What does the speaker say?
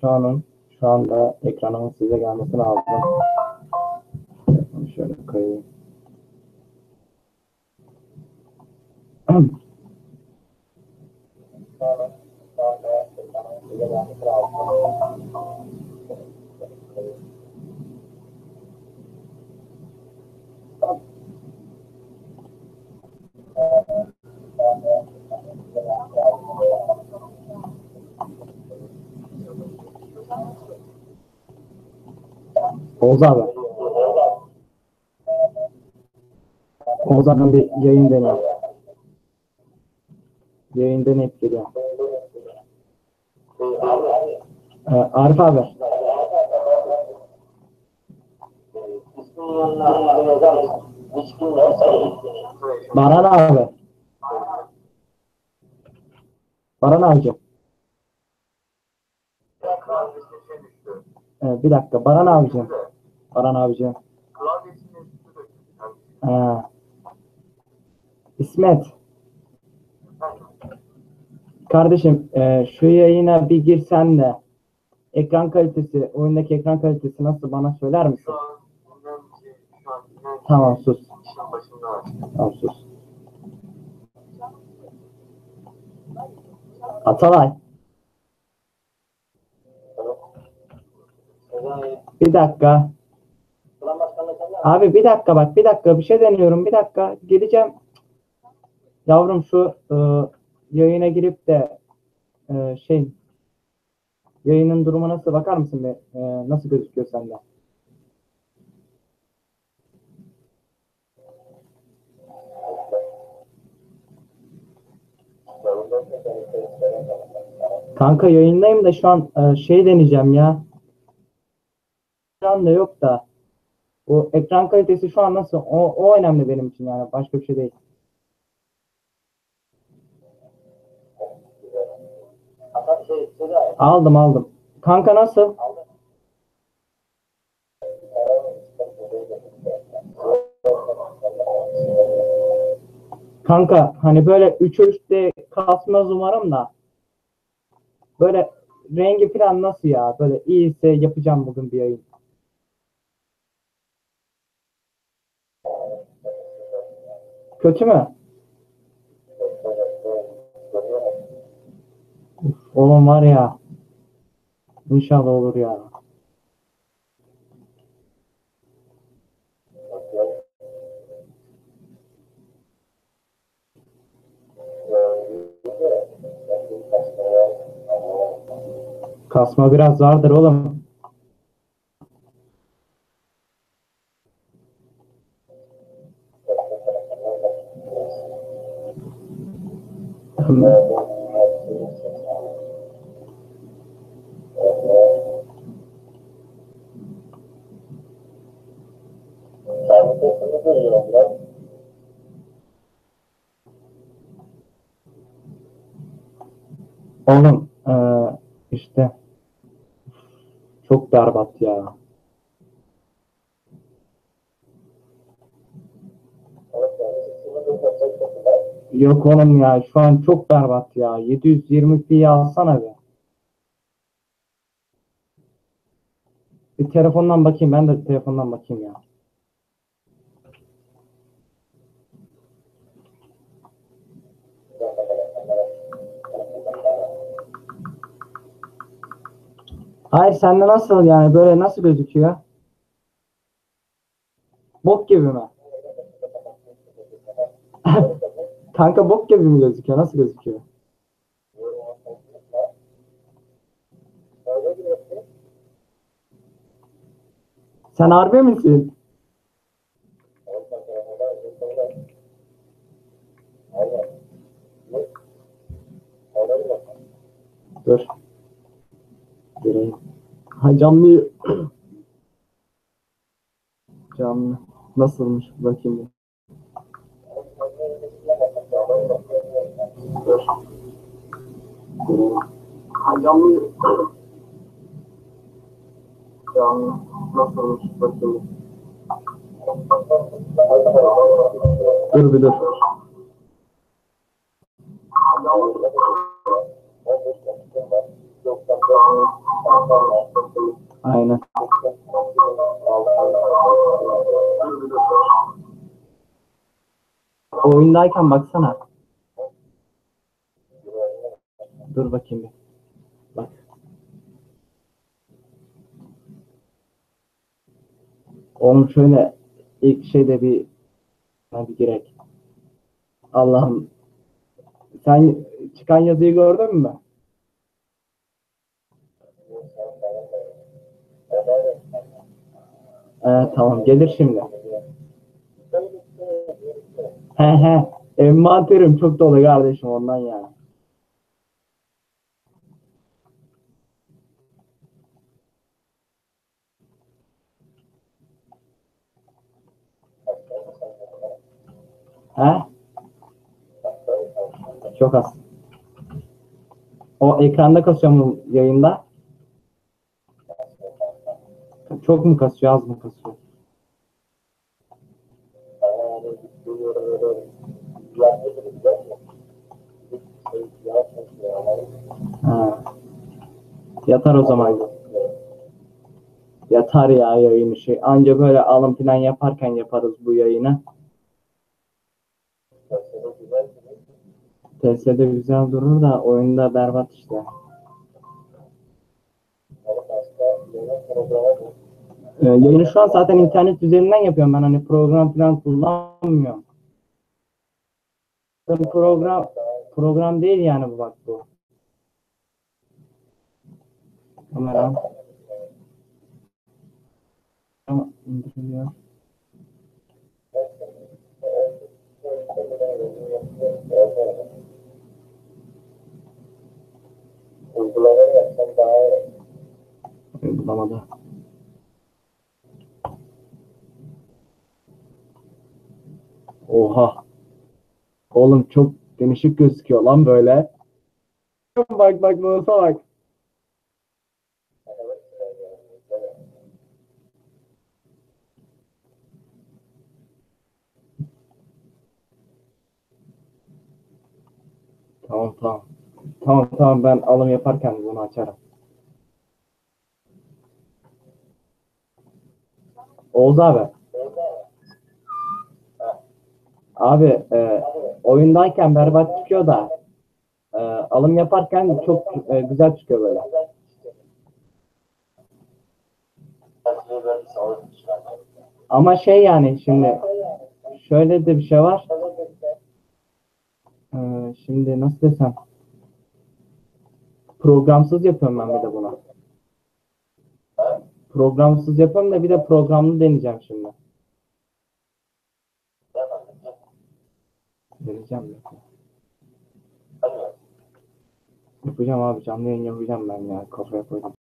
Şu anın şu anda ekranımın size gelmesi lazım. Telefonu şöyle koyayım. Şu anda. Oğuz abi. Oğuz abi bir yayın deniyor. Yayın deneyip geliyor. Ee, Arif abi. Baran abi. Baran abici. Ee, bir dakika. Baran abici. Baran abici. Klavyesine düştü de. Ee, İsmet. Kardeşim e, şu yayına bir girsen de ekran kalitesi, oyundaki ekran kalitesi nasıl bana söyler misin? Tamam sus. Tamam sus. Atalay. Bir dakika. Abi bir dakika bak bir dakika bir şey deniyorum bir dakika geleceğim. Yavrum şu e, yayına girip de e, şey yayının durumu nasıl bakar mısın be? E, nasıl gözüküyor sende? Kanka yayındayım da şu an e, şey deneyeceğim ya. Şu anda yok da. Bu ekran kalitesi şu an nasıl? O, o önemli benim için yani. Başka bir şey değil. Aldım aldım. Kanka nasıl? Kanka hani böyle 3 3'te kasmaz umarım da. Böyle rengi falan nasıl ya? Böyle iyiyse yapacağım bugün bir yayın. Kötü mü? Oğlum var ya. İnşallah olur ya. Kasma biraz vardır oğlum. Oğlum işte çok berbat ya. Yok oğlum ya şu an çok berbat ya. 720 pi alsana be. Bir telefondan bakayım ben de telefondan bakayım ya. Hayır sende nasıl yani böyle nasıl gözüküyor? Bok gibi mi? Kanka bok gibi mi gözüküyor? Nasıl gözüküyor? Sen harbi misin? Dur. Gireyim. Ha canlı. canlı. Nasılmış? Bakayım. Ha canlı. Canlı. Nasılmış? Bakayım. bir. Dur bir dur. Aynen. Oyundayken baksana. Dur bakayım bir. Bak. Oğlum şöyle ilk şeyde bir hadi girek. Allah'ım. Sen çıkan yazıyı gördün mü? Ee, tamam gelir şimdi. He he. Envanterim çok dolu kardeşim ondan yani. He? Çok az. O ekranda kasıyor mu yayında? Çok mu kasıyor, az mı kasıyor? Ha. Yatar o zaman. Yatar ya yayını şey. Anca böyle alım plan yaparken yaparız bu yayını. TS'de güzel durur da oyunda berbat işte. Ee, yayını şu an zaten internet üzerinden yapıyorum ben hani program falan kullanmıyorum. Program program değil yani bu bak bu. Kamera. Ama indiriliyor. İyi. Uygulamada. Oha. Oğlum çok değişik gözüküyor lan böyle. Bak bak nasıl bak. Tamam tamam. Tamam tamam ben alım yaparken bunu açarım. Oğuz abi. Abi e, oyundayken berbat çıkıyor da e, alım yaparken çok e, güzel çıkıyor böyle. Ama şey yani şimdi şöyle de bir şey var. E, şimdi nasıl desem programsız yapıyorum ben bir de buna. Programsız yapıyorum da bir de programlı deneyeceğim şimdi. Deneyeceğim? Yapacağım abi canlı yayın yapacağım ben ya kafaya koydum.